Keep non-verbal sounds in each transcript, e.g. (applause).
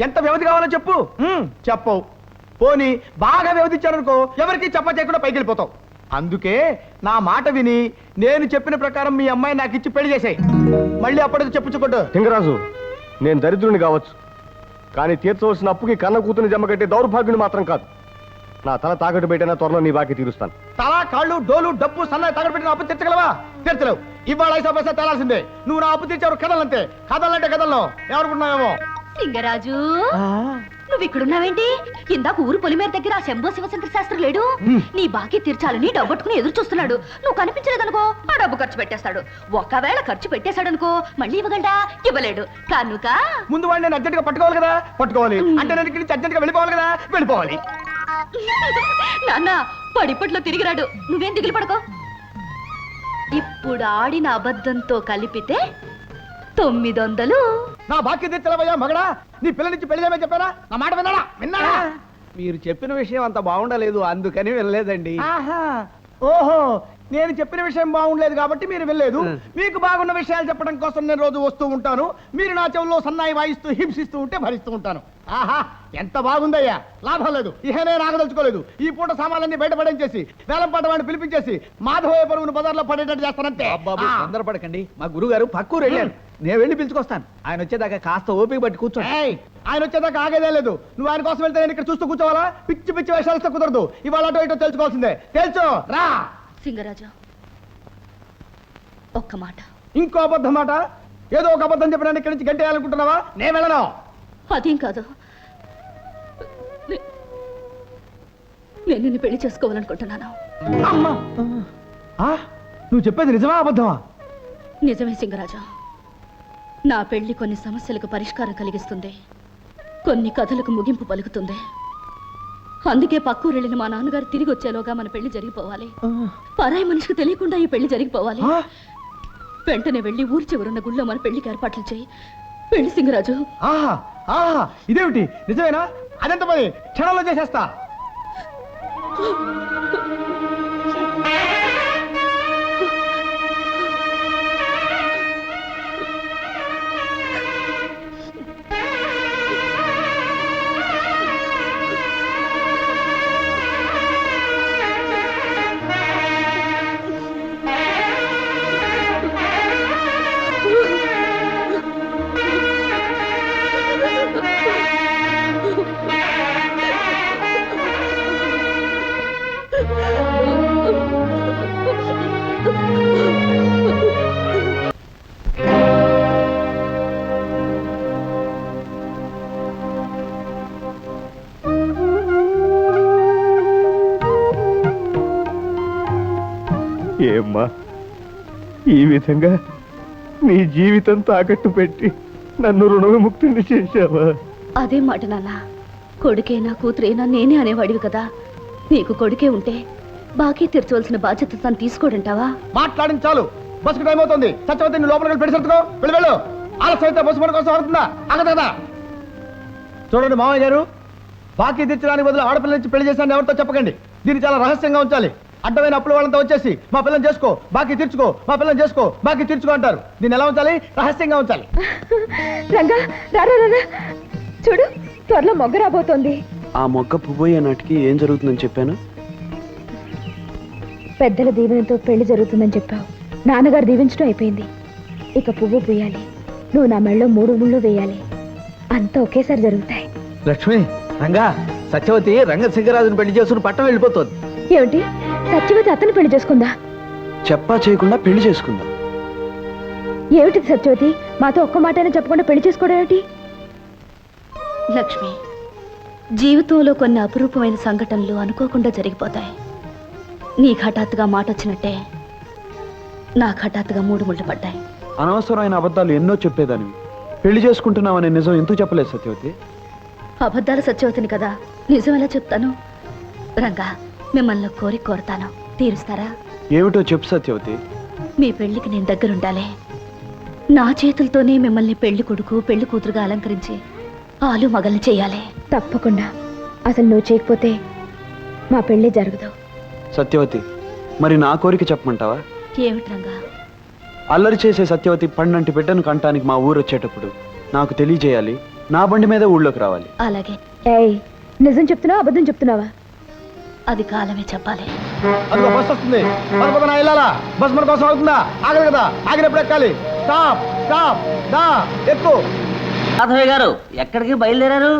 ఎంత వ్యవధి కావాలో చెప్పు. చెప్పవు. పోనీ బాగా వ్యవధి ఇచ్చారనుకో ఎవరికి చెప్ప చేయకుండా పైకి వెళ్ళిపోతావు. అందుకే నా మాట విని నేను చెప్పిన ప్రకారం మీ అమ్మాయి నాకు ఇచ్చి పెళ్ళి చేసాయి. మళ్ళీ అప్పటికి చెప్పుచ్చుకోండు సింగరాజు నేను దరిద్రుని కావచ్చు. కానీ తీర్చవలసిన అప్పుకి కన్న కూతుని జమ కట్టే దౌర్భాగ్యుని మాత్రం కాదు. నా తల తాకట్టు పెట్టినా త్వరలో నీ బాకీ తీరుస్తాను. తల కాళ్ళు డోలు డబ్బు సన్నాయి తగడబెట్టిన అప్పు తీర్చగలవా? తీర్చలేవు. ఇవాళ ఐసా పైసా తేలాల్సిందే. నువ్వు నా అప్పు తీర్చావు కథలంతే కథలంటే కథల్లో ఏమనుకుంటున్నావేమో సింగరాజు నువ్వు ఇక్కడున్నావేంటి ఇందాక ఊరు పొలిమేర దగ్గర ఆ శంభో శివశంకర శాస్త్రి లేడు. నీ బాకీ తీర్చాలని డబ్బట్టుకుని ఎదురు చూస్తున్నాడు. నువ్వు కనిపించలేదనుకో ఆ డబ్బు ఖర్చు పెట్టేస్తాడు. ఒకవేళ ఖర్చు పెట్టేశాడనుకో మళ్ళీ ఇవ్వగలడా? ఇవ్వలేడు. కనుక ముందు వాడిని నేను అర్జెంట్గా పట్టుకోవాలి కదా? పట్టుకోవాలి. అంటే నేను ఇక్కడి నుంచి అర్జెంట్గా వెళ్ళిపోవాలి కదా? వెళ్ళిపోవాలి. నాన్న పడిపట్లో తిరిగిరాడు. నువ్వేం దిగులు పడకో. ఇప్పుడు ఆడిన అబద్ధంతో కలిపితే తొమ్మిది వందలు నా బాకీ తీర్చలేవయ్యా మగడా? నీ పిల్ల నుంచి పెళ్ళి చేయమని చెప్పారా? నా మాట విన్నాడా? విన్నాడా? మీరు చెప్పిన విషయం అంత బాగుండలేదు అందుకని వెళ్ళలేదండి ఆహా. ఓహో నేను చెప్పిన విషయం బాగుండలేదు కాబట్టి మీరు వెళ్ళలేదు. మీకు బాగున్న విషయాలు చెప్పడం కోసం నేను రోజు వస్తూ ఉంటాను. మీరు నా చెవుల్లో సన్నాయి వాయిస్తూ హింసిస్తూ ఉంటే భరిస్తూ ఉంటాను. ఆహా ఎంత బాగుందయ్యా. లాభం లేదు. ఇహ నేను ఆగదలుచుకోలేదు ఈ పూట సామాన్లన్నీ బయటపడించేసి వేలం పాట వాడిని పిలిపించేసి మాధవయ్య పరుగును బజార్లో పడేటట్టు చేస్తానంతే. బాబు. తొందరపడకండి. మా గురుగారు పక్కూరు వెళ్ళారు. నేను వెళ్ళి పిలుచుకొస్తాను. ఆయన వచ్చేదాకా కాస్త ఓపిక పట్టి కూర్చోండి. ఏయ్, ఆయన వచ్చేదాకా ఆగేదే లేదు. నువ్వు ఆయన కోసం వెళ్తే నేను ఇక్కడ చూస్తూ కూర్చోవాలా? పిచ్చి పిచ్చి వేషాలు కుదరదు. ఇవాళ అటో ఇటో తెలుసుకోవాల్సిందే. తెలుసు. రా. సింగరాజు ఒక్క మాట. ఇంకో అబద్ధం మాట? ఏదో ఒక అబద్ధం చెప్పడానికి ఇక్కడి నుంచి గంటేయాలనుకుంటున్నావా? నేను వెళ్ళను. అదేం కాదు. నేను నిన్ను పెళ్ళి చేసుకోవాలనుకుంటున్నాను. అమ్మా! ఆ, నువ్వు చెప్పేది నిజమా అబద్ధమా? నిజమే సింగరాజు. నా పెళ్ళి కొన్ని సమస్యలకు పరిష్కారం కలిగిస్తుంది. కొన్ని కథలకు ముగింపు పలుకుతుంది. అందుకే పక్కూరు వెళ్ళిన మా నాన్నగారు తిరిగి వచ్చేలోగా మన పెళ్ళి జరిగిపోవాలి. పరాయి మనిషికి తెలియకుండా ఈ పెళ్ళి జరిగిపోవాలి. ఆ? వెంటనే వెళ్ళి ఊరి చివరున్న గుళ్ళో మన పెళ్ళికి ఏర్పాట్లు చేయి. పెళ్ళి సింగరాజు. ఆహా! ఇదేమిటి? నిజమేనా? అదెంత పని. క్షణంలో చేసేస్తా. (laughs) ఏమ్మా ఈ విధంగా నీ జీవితం తాకట్టు పెట్టి నన్ను రుణ విముక్తిని చేశావా? అదే మాట నాన్న. కొడుకేనా కూతురేనా నేనే అనేవాడివి కదా. నీకు కొడుకే ఉంటే బాకీ తీర్చవలసిన బాధ్యత తను తీసుకోడంటావా? మాట్లాడింది చాలు. బస్సు టైం అవుతుంది. సత్యవతి నీ లోపలికి వెళ్ళి పెడిసెత్తుకో వెళ్ళి వెళ్ళు. ఆలస్యం అయితే బస్సు మన కోసం అవుతుందా చూడండి మామయ్య గారు బాకీ తీర్చడానికి బదులు ఆడపిల్ల నుంచి పెళ్ళి చేశాను ఎవరితో చెప్పకండి. దీన్ని చాలా రహస్యంగా ఉంచాలి. అడ్డమైన అప్పుల వాళ్ళంతా వచ్చేసి మా పిల్లని చేసుకో బాకీ తీర్చుకో మా పిల్లని చేసుకో బాకీ తీర్చుకో అంటారు. దీన్ని ఎలా ఉంచాలి? రహస్యంగా ఉంచాలి. (laughs) రంగా రారా రారా చూడు త్వరలో మొగ్గ రాబోతోంది. ఆ మొక్క పువ్వయ్యే నాటికి ఏం జరుగుతుందని చెప్పాను? పెద్దల దీవెనతో పెళ్ళి జరుగుతుందని చెప్పావు. నాన్నగారు దీవించడం అయిపోయింది. ఇక పువ్వు పూయాలి. నువ్వు నా మెళ్ళలో మూడు ముళ్ళు వేయాలి. అంతా ఒకేసారి జరుగుతాయి. లక్ష్మి రంగా సత్యవతి రంగశంకరాజుని పెళ్ళి చేసుకుని పట్టం వెళ్ళిపోతుంది. ఏమిటి? సత్యవతి అతను పెళ్ళి చేసుకుందా? చెప్పా చేయకుండా పెళ్ళి చేసుకుందాం? ఏమిటి సత్యవతి? మాతో ఒక్క మాటైనా చెప్పకుండా పెళ్ళి చేసుకోవడం ఏమిటి? లక్ష్మి జీవితంలో కొన్ని అపురూపమైన సంఘటనలు అనుకోకుండా జరిగిపోతాయి. నీకు హఠాత్తుగా మాట వచ్చినట్టే నాకు హఠాత్తుగా మూడు ముళ్ళు పడ్డాయి. అనవసరమైన అబద్ధాలు ఎన్నో చెప్పేదానివి. పెళ్ళి చేసుకుంటున్నామనే నిజం ఎందుకు చెప్పలేదు సత్యవతి? అబద్ధాల సత్యవతిని కదా. నిజం ఎలా చెప్తాను? రంగా మిమ్మల్ని కోరి కోరతాను. తీరుస్తారా? ఏమిటో చెప్పు సత్యవతి. మీ పెళ్ళికి నేను దగ్గరుండాలి. నా చేతులతోనే మిమ్మల్ని పెళ్ళి కొడుకు పెళ్ళి కూతురుగా అలంకరించి ఆలు మగల్ని చేయాలి. తప్పకుండా. అసలు నువ్వు చేయకపోతే మా పెళ్ళి జరగదు. సత్యవతి మరి నా కోరిక చెప్పమంటావా? ఏమిటి రంగా? అల్లరి చేసే సత్యవతి పండంటి బిడ్డను కంటానికి మా ఊరు వచ్చేటప్పుడు నాకు తెలియజేయాలి నా బండి మీద ఊళ్ళోకి రావాలి. అలాగే. ఏయ్ నిజం చెప్తున్నావా అబద్ధం చెప్తున్నావా? అది కాలమే చెప్పాలి. అందులో బస్ వస్తుంది. మన పక్కన వెళ్ళాలా బస్ మన కోసం అవుతుందా ఆగదు కదా? ఆగినప్పుడు ఎక్కాలి. స్టాప్ స్టాప్ దా ఎక్కు మాధవయ్య గారు ఎక్కడికి బయలుదేరారు?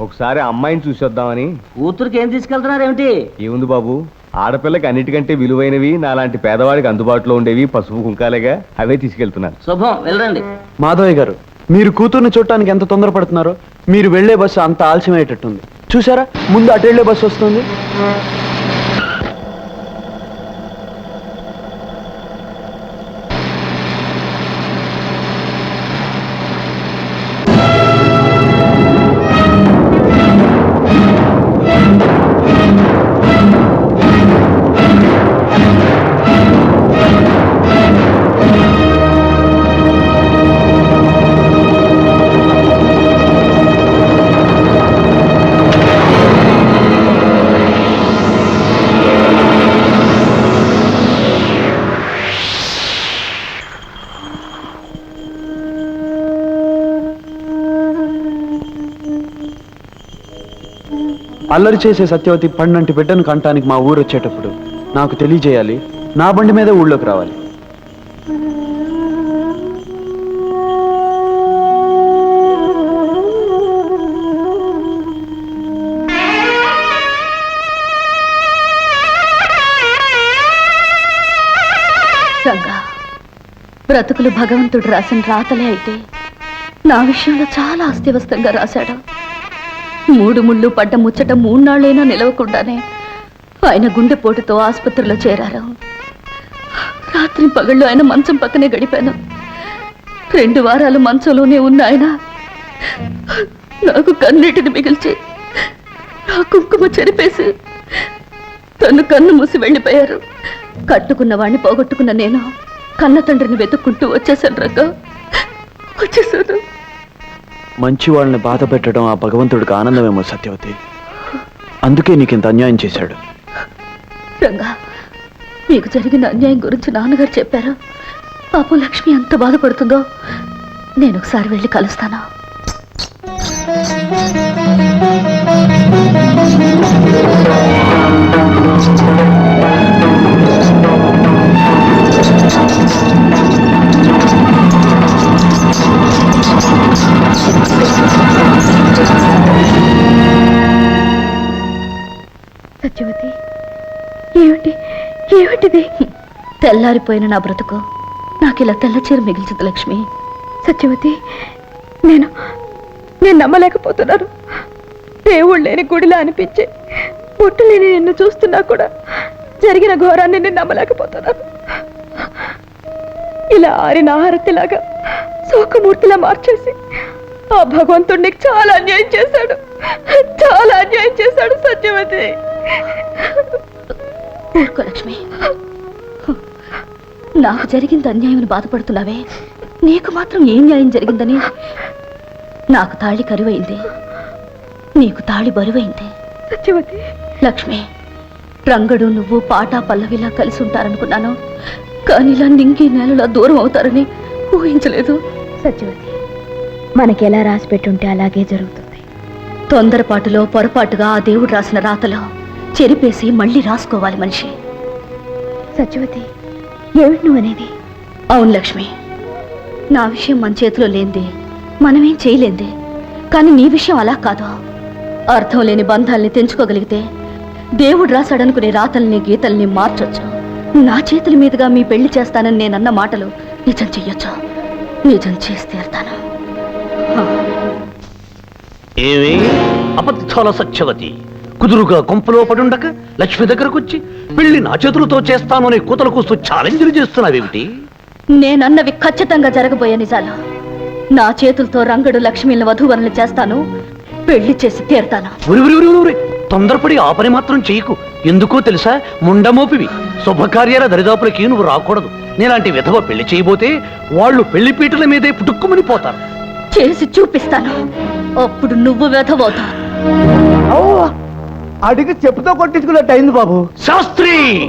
ఒకసారి అమ్మాయిని చూసొద్దామని కూతురికి ఏం తీసుకెళ్తున్నారు ఏమిటి? ఏముంది బాబు? ఆడపిల్లకి అన్నిటికంటే విలువైనవి నాలాంటి పేదవాడికి అందుబాటులో ఉండేవి పసుపు కుంకాలేగా అవే తీసుకెళ్తున్నాను. శుభం వెళ్ళండి. మాధవయ్య గారు మీరు కూతుర్ని చూడటానికి ఎంత తొందరపడుతున్నారో మీరు వెళ్ళే బస్సు అంత ఆలస్యమయ్యేటట్టుంది. చూసారా? ముందు అటు బస్సు వస్తుంది. అల్లరి చేసే సత్యవతి పండంటి బిడ్డను కంటానికి మా ఊరు వచ్చేటప్పుడు నాకు తెలియజేయాలి. నా బండి మీద ఊళ్ళోకి రావాలి. బ్రతుకులు భగవంతుడు రాసిన రాతలే అయితే నా విషయంలో చాలా అస్తవ్యస్తంగా రాశాడు. మూడు ముళ్ళు పడ్డ ముచ్చట మూన్నాళ్ళైనా నిలవకుండానే ఆయన గుండెపోటుతో ఆసుపత్రిలో చేరారు. రాత్రి పగళ్ళు ఆయన మంచం పక్కనే గడిపాను. రెండు వారాలు మంచంలోనే ఉన్న ఆయన నాకు కన్నీటిని మిగిల్చి నా కుంకుమ చెరిపేసి తను కన్ను మూసి వెళ్ళిపోయారు. కట్టుకున్న వాడిని పోగొట్టుకున్న నేను కన్న తండ్రిని వెతుక్కుంటూ వచ్చేసాను రంగా. వచ్చేసాను మంచి వాళ్ళని బాధ పెట్టడం ఆ భగవంతుడికి ఆనందమేమో సత్యవతి. అందుకే నీకు ఇంత అన్యాయం చేశాడు. రంగా నీకు జరిగిన అన్యాయం గురించి నాన్నగారు చెప్పారు? పాపం లక్ష్మి ఎంత బాధపడుతుందో నేను ఒకసారి వెళ్ళి కలుస్తాను? తెల్లారిపోయిన నా బ్రతుకు. నాకు ఇలా తెల్లచీర మిగిల్చదు లక్ష్మి. సత్యవతి నేను నేను నమ్మలేకపోతున్నాను. దేవుడు లేని గుడిలా అనిపించే పుట్టు లేని నిన్ను చూస్తున్నా కూడా జరిగిన ఘోరాన్ని నేను నమ్మలేకపోతున్నాను. ఇలా ఆరిన ఆహారతిలాగా శోకమూర్తిలా మార్చేసి ఆ భగవంతుడు నీకు చాలా అన్యాయం చేశాడు. చాలా అన్యాయం చేశాడు సత్యవతి. ఊరుకో లక్ష్మి. నాకు జరిగింది అన్యాయం బాధపడుతున్నావే? నీకు మాత్రం ఏం న్యాయం జరిగిందని? నాకు తాళి కరువైంది. నీకు తాళి బరువైంది. లక్ష్మి రంగడు నువ్వు పాట పల్లవిలా కలిసి ఉంటారనుకున్నాను. కానీ ఇలా నింగి నేలలా దూరం అవుతారని ఊహించలేదు. సత్యవతి మనకి ఎలా రాసి పెట్టుంటే అలాగే జరుగుతుంది. తొందరపాటులో పొరపాటుగా ఆ దేవుడు రాసిన రాతలో చెరిపేసి మళ్ళీ రాసుకోవాలి మనిషి. సత్యవతి ఏమిటి నువ్వు అనేది. అవును లక్ష్మి. నా విషయం మన చేతిలో లేనిది మనమేం చేయలేంది. కానీ నీ విషయం అలా కాదు. అర్థం లేని బంధాల్ని తెంచుకోగలిగితే దేవుడు రాశాడనుకునే రాతల్ని గీతల్ని మార్చొచ్చు. నా చేతుల మీదుగా మీ పెళ్ళి చేస్తానని నేనన్న మాటలు నిజం చెయ్యొచ్చు. నిజం చేసి తీరుతాను. ఏమి? అబద్ధాల సత్యవతి. కుదురుగా కొంపలో పడుండక లక్ష్మి దగ్గరకు వచ్చి పెళ్ళి నా చేతులతో చేస్తాను అనే కూతలు కూస్తూ ఛాలెంజ్లు చేస్తున్నావేమిటి? నేనన్నవి ఖచ్చితంగా జరగబోయే నిజాలు. నా చేతులతో రంగడు లక్ష్మిని వధూవరులు చేస్తాను పెళ్ళి చేసి తీరతాను. తొందరపడి ఆ పని మాత్రం చేయకు. ఎందుకో తెలుసా? ముండమోపివి శుభకార్యాల దరిదాపులకి నువ్వు రాకూడదు. నేలాంటి విధవ పెళ్ళి చేయబోతే వాళ్ళు పెళ్ళి పీటల మీదే పుట్టుక్కుమని పోతారు. చేసి చూపిస్తాను. అప్పుడు నువ్వు వెధవవుతావు. అడిగి చెప్పుతో కొట్టించుకున్నట్టు అయింది బాబు. శాస్త్రి!